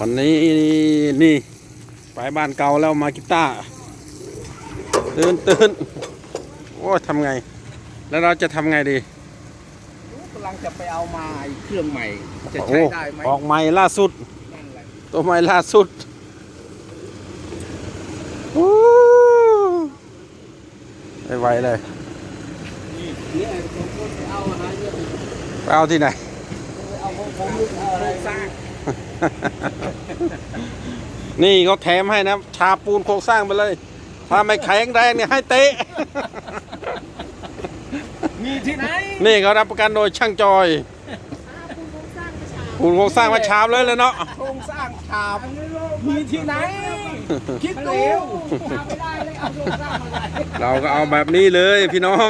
วันนี้นี่ไปบ้านเก่าแล้วมากีตาร์ตื่นตื่นโอ้ยทำไง แล้วเราจะทำไงดีกำลังจะไปเอามาไอ้เครื่องใหม่ จะโอ้ใช้ได้ไหมออกใหม่ล่าสุดนั่นแหละตัวใหม่ล่าสุดโอ้ไม่ไหวเลยเนี่ยผมก็ไปเอาหาเยอะไปเอาที่ไหนไปเอา ของผมเอาอะไรสร้างนี่เขาแถมให้นะ ชาปูนโครงสร้างไปเลย ถ้าไม่แข็งแรงเนี่ยให้เตะ มีที่ไหน นี่เขารับประกันโดยช่างจอย ปูนโครงสร้างมาชามเลยเลยเนาะ โครงสร้างฉาบ มีที่ไหน คิดดูหาไม่ได้เลยเอาโครงสร้างมาได้เราก็เอาแบบนี้เลยพี่น้อง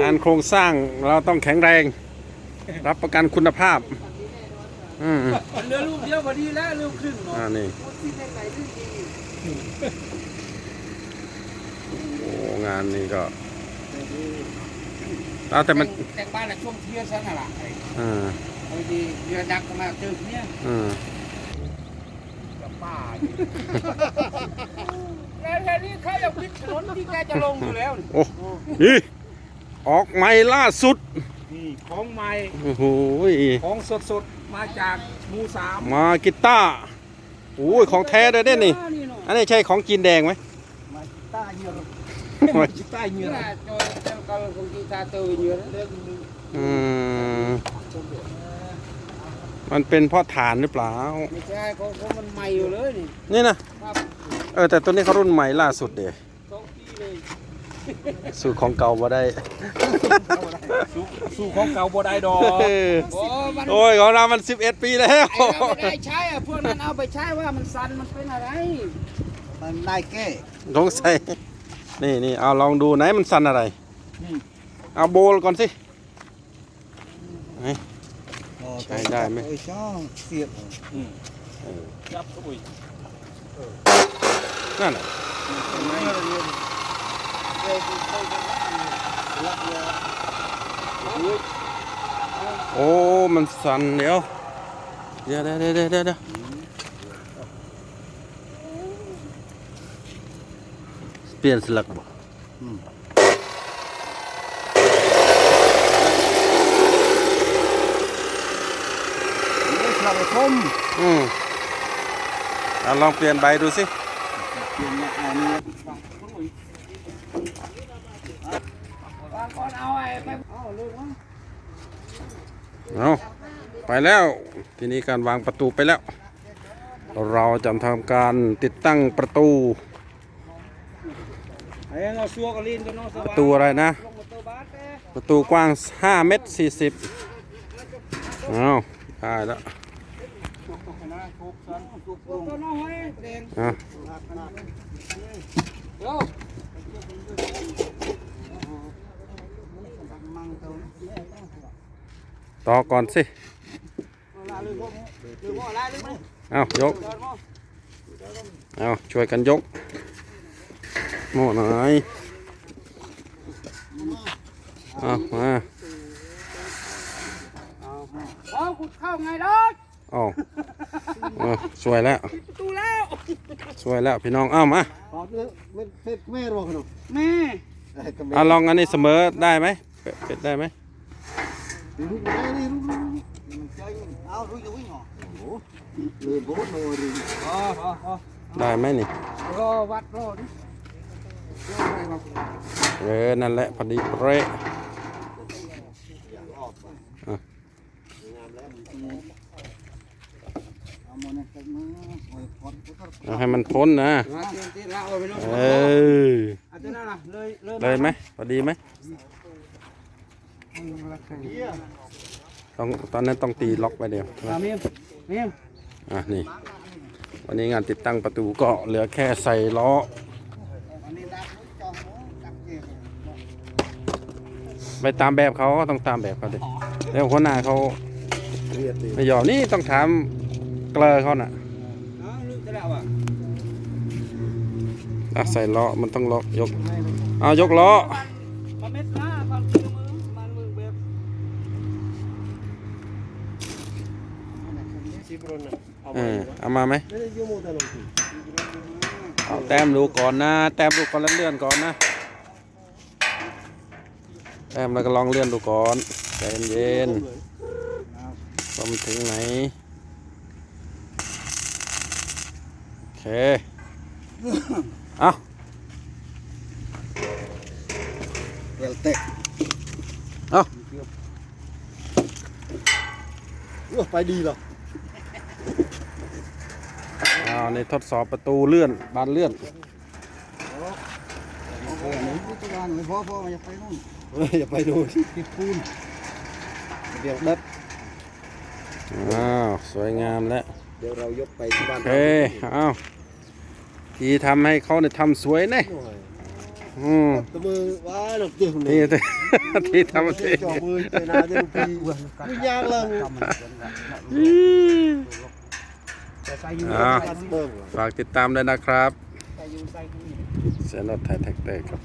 งานโครงสร้างเราต้องแข็งแรง รับประกันคุณภาพ อืมเหลือลูกเดียวพอดีแล้วลูกครึ่งเนาะอ่านี่โอ้งานนี้ก็เอาแต่มันแต่งบ้านละช่วงเที่ยงซะน่ะล่ะไอ้อ่าพอดีเรือดักก็มาเจอเนี่ยอ่ากับป้าดิแล้วแค่นี้เขาจะพิดถนนที่แกจะลงอยู่แล้วนี่โอ้นี่ออกใหม่ล่าสุดนี่ ของใหม่โอ้โหของสดๆมาจากหมูสามมากีตาร์โอ้ยของแท้เลยเด้นี่ อันนี้ใช่ของจีนแดงไหมมากีตาร์เยอะมากีตาร์เยอะโจยเจ้าก็ของกีตาร์ตัวเยอะเรื่องนึงอืมมันเป็นเพราะฐานหรือเปล่าไม่ใช่เขาเขามันใหม่อยู่เลยนี่นี่นะครับเออแต่ตัวนี้เขารุ่นใหม่ล่าสุดเดียสองปีเลย สูตรของเก่ามาได้ สู้สู้ของเก่าบ่ได้ดอกเออโอ้มันโอ้ยของเรามัน 11 ปีแล้ว ไอ้เราไม่ได้ใช้อะพวกนั้นเอาไปใช้ว่ามันสั่นมันเป็นอะไร มันได้แก้สงสัยนี่นี่เอาลองดูไหนมันสั่นอะไรเอาโบลก่อนสิ ใช้ได้ไหม โอ้ยช่องเสียบจับอุ้ยนั่นน่ะ โอ้ มันสั่นเดี๋ยวเดี๋ยว เดี๋ยวเดี๋ยวเดี๋ยวเดี๋ยวเปลี่ยนสลักบ่นี่สลับไปคมอืมเอาลองเปลี่ยนใบดูสิเปลี่ยนมาอันนี้ เอาไอ้ไปเอาลูกมั้งเอาไปแล้วทีนี้การวางประตูไปแล้ว เราจะทำการติดตั้งประตูไอ้เราซัวกลินตัวน้องสปว่าระตูอะไรนะลงมาตัวบาสแต่ประตูกว้าง 5 เมตร 40เอาได้แล้วตัวน้องเฮ้ยเด่น เอา เดี๋ยว ต่อก่อนสิลาลืมพ่อลืมพ่อลาลืมไหมเอายกเดินพ่อเอาช่วยกันยกโม่หน่อยเอามาเอาขุดเข้าไงดอกเอาเอาสวยแล้วประตูแล้วสวยแล้วพี่น้องเอามาขอเนื้อเม็ดเม็ดแม่รวขนมแม่ไอ้กระเม็ดเอาลองอันนี้เสมอได้ไหม เป็ดเป็ดได้ไหมลูกไหนนี่ลูกลูกมันใจเอาลูกจะวิ่งเหรอโอ้โหเลยโบนเลยอ๋ออ๋ออ๋อได้ไหมนี่รอวัดรอดิรออะไรมาเออนั่นแหละพอดีเป๊ะอะเอามาเนี่ยกันมาโอ้ยพอดพอดเอาให้มันพ้นนะมาเตียนตีละเอาไปน้องเอออาจจะนั่นน่ะเลยเลยเลยไหมพอดีไหม ต้องตอนนั้นต้องตีล็อกไปเดียวมีมเมียมอะนี่ วันนี้งานติดตั้งประตูก็เหลือแค่ใส่ล้อไปตามแบบเขาก็ต้องตามแบบเขาดิแล้วคนหน้าเขาไม่ยอมนี่ต้องถามเกลอเขาน่ะอะใส่ล้อมันต้องล็อกยก เอายกล้อ มาเม็ดหน้าความชื้อมือมันมือแบบ ที่บรนน่ะ เอาเอมาอเอามาไหมไม่ได้ยืมโมแต่ลงทุนเอาแต้มดูก่อนนะ แต้มดูก่อนแล้วเลื่อนก่อนนะ แต้มแล้วก็ลองเลื่อนดูก่อนใจเย็นๆว่ามันถึงไหนโอเคเอาเวลเตะเอาเออไปดีเหรอ เอาในทดสอบประตูเลื่อนบานเลื่อนเออหนูพุทธการไม่พอพออย่าไปนู่นอย่าไปดูที่ติดปูนเดี๋ยวดัดอ้าวสวยงามแล้วเดี๋ยวเรายกไปที่บ้านโอเคเอาทีทำให้เขาเนี่ยทำสวยเนี่ยอืมตัวมือว้าหนุกตึงนี่ที่ทำสิจ่อมือเจนาเดี๋ยวปีไม่ยากเลย อ่าเบิ่งฝากติดตามด้วยนะครับเซนอตไทยแท็กเตอร์ครับ